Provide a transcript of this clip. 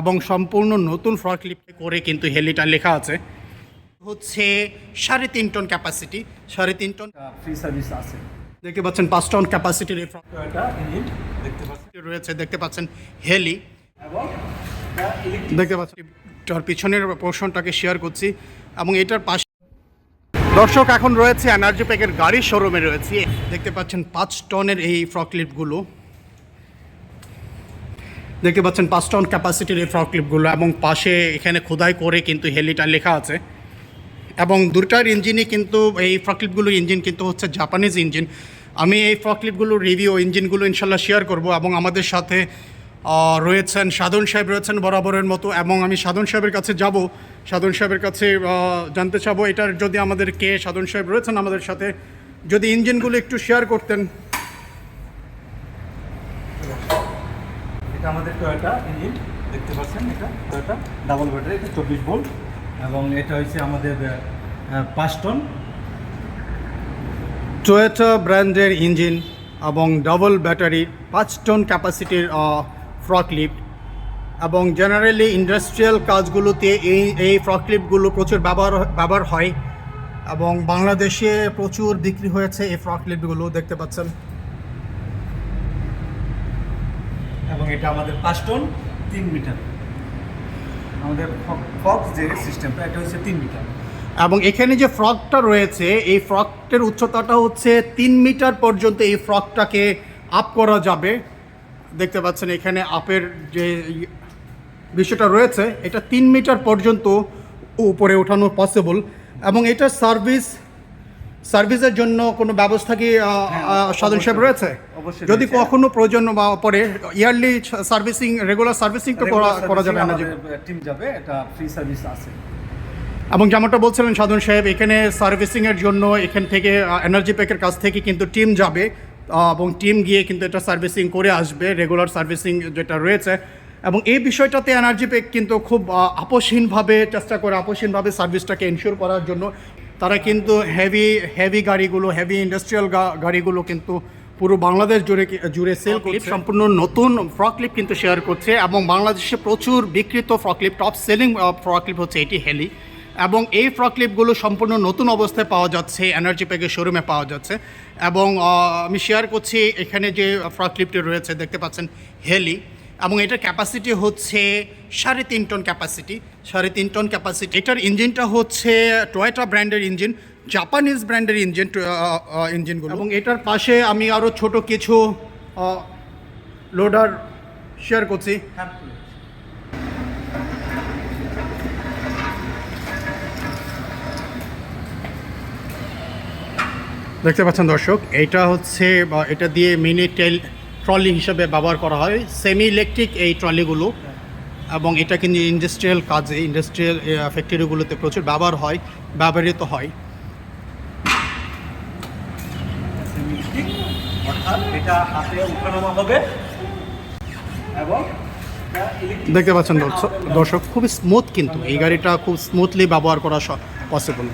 এবং সম্পূর্ণ নতুন ফ্রক লিফট করে কিন্তু হেলিটা লেখা আছে। হচ্ছে সাড়ে তিন টন ক্যাপাসিটি সাড়ে তিন টন ফ্রি সার্ভিস আছে। দেখতে পাচ্ছেন পাঁচ টন ক্যাপাসিটির এই দেখতে পাচ্ছেন। রয়েছে দেখতে পাচ্ছেন হেলি এবং দেখতে পাচ্ছি তার পিছনের পোর্শনটাকে শেয়ার করছি এবং এটার পাশে দর্শক এখন রয়েছে এনার্জি প্যাকের গাড়ির শোরুমে রয়েছে। দেখতে পাচ্ছেন পাঁচ টনের এই ফ্রকলিফটগুলো দেখতে পাচ্ছেন পাঁচ টন ক্যাপাসিটির এই ফ্রকলিফটগুলো এবং পাশে এখানে খোদাই করে কিন্তু হেলিটা লেখা আছে। এবং দুটার ইঞ্জিনই কিন্তু এই ফ্রকলিপগুলোর ইঞ্জিন কিন্তু হচ্ছে জাপানিজ ইঞ্জিন আমি এই ফ্রকলিপগুলোর রিভিউ ইঞ্জিনগুলো ইনশাল্লাহ শেয়ার করব এবং আমাদের সাথে রয়েছেন সাধন সাহেব রয়েছেন বরাবরের মতো এবং আমি সাধন সাহেবের কাছে যাব। সাধন সাহেবের কাছে জানতে চাবো, এটার যদি আমাদের কে সাধন সাহেব রয়েছেন আমাদের সাথে, যদি ইঞ্জিনগুলো একটু শেয়ার করতেন। এটা আমাদের টয়োটা ইঞ্জিন দেখতে পাচ্ছেন এটা? টয়োটা ডাবল ব্যাটারি এটা চব্বিশ ভোল্ট এবং এটা হচ্ছে আমাদের পাঁচ টন টয়োটা ব্র্যান্ডের ইঞ্জিন এবং ডাবল ব্যাটারি পাঁচ টন ক্যাপাসিটির ফ্রকলিফট এবং জেনারেলি ইন্ডাস্ট্রিয়াল কাজগুলোতে এই এই ফ্রকলিফটগুলো প্রচুর ব্যবহার ব্যবহার হয়। এবং বাংলাদেশে প্রচুর বিক্রি হয়েছে এই ফ্রকলিফটগুলো দেখতে পাচ্ছেন। এবং এটা আমাদের পাঁচ টন তিন মিটার। আমাদের ফক্স যে সিস্টেমটা এটা হচ্ছে তিন মিটার। এবং এখানে যে ফ্রকটা রয়েছে এই ফ্রকটের উচ্চতাটা হচ্ছে তিন মিটার পর্যন্ত এই ফ্রকটাকে আপ করা যাবে। দেখতে পাচ্ছেন এখানে আপের যে বিষয়টা রয়েছে এটা তিন মিটার পর্যন্ত উপরে ওঠানো পসিবল এবং এটা সার্ভিস সার্ভিসের জন্য কোনো ব্যবস্থা কি আহ, সাহেব রয়েছে? অবশ্যই যদি কখনো প্রয়োজন বা পরে ইয়ারলি সার্ভিসিং রেগুলার সার্ভিসিং তো করা করা যাবে না টিম যাবে এটা ফ্রি সার্ভিস আছে। এবং যেমনটা বলছিলেন সাধন সাহেব এখানে সার্ভিসিংয়ের জন্য এখান থেকে এনার্জি প্যাকের কাছ থেকে কিন্তু টিম যাবে এবং টিম গিয়ে কিন্তু এটা সার্ভিসিং করে আসবে রেগুলার সার্ভিসিং যেটা রয়েছে। এবং এই বিষয়টাতে এনার্জি প্যাক কিন্তু খুব আপোষহীনভাবে চেষ্টা করে আপোষহীনভাবে সার্ভিসটাকে এনশিওর করার জন্য। তারা কিন্তু হেভি হেভি গাড়িগুলো হেভি ইন্ডাস্ট্রিয়াল গাড়িগুলো কিন্তু পুরো বাংলাদেশ জুড়ে জুড়ে সেল করছে। সম্পূর্ণ নতুন ফ্রক ফ্রকলিপ কিন্তু শেয়ার করছে এবং বাংলাদেশে প্রচুর বিকৃত forklift top selling fork forklift হচ্ছে এটি হেলি এবং এই ফ্রক ফ্রকলিপগুলো সম্পূর্ণ নতুন অবস্থায় পাওয়া যাচ্ছে এনার্জি প্যাকের শোরুমে পাওয়া যাচ্ছে। এবং আমি শেয়ার করছি এখানে যে ফ্রক ফ্রকলিপটি রয়েছে দেখতে পাচ্ছেন হেলি এবং এটার ক্যাপাসিটি হচ্ছে সাড়ে তিন টন ক্যাপাসিটি সাড়ে তিন টন ক্যাপাসিটি এটার ইঞ্জিনটা হচ্ছে টয়েটা ব্র্যান্ডের ইঞ্জিন জাপানিজ ব্র্যান্ডের ইঞ্জিন ইঞ্জিনগুলো এবং এটার পাশে আমি আরও ছোট কিছু লোডার শেয়ার করছি। দেখতে পাচ্ছেন দর্শক এটা হচ্ছে এটা দিয়ে মিনি টেল ট্রলি হিসেবে ব্যবহার করা হয়। সেমি ইলেকট্রিক এই ট্রলিগুলো এবং এটা কিন্তু ইন্ডাস্ট্রিয়াল কাজে ইন্ডাস্ট্রিয়াল ফ্যাক্টরিগুলোতে প্রচুর ব্যবহার হয় ব্যবহৃত হয়। এটা হাতে উঠানামা হবে। এবং দেখতে পাচ্ছেন দর্শক খুবই স্মুথ কিন্তু এই গাড়িটা খুব স্মুথলি ব্যবহার করা পসিবল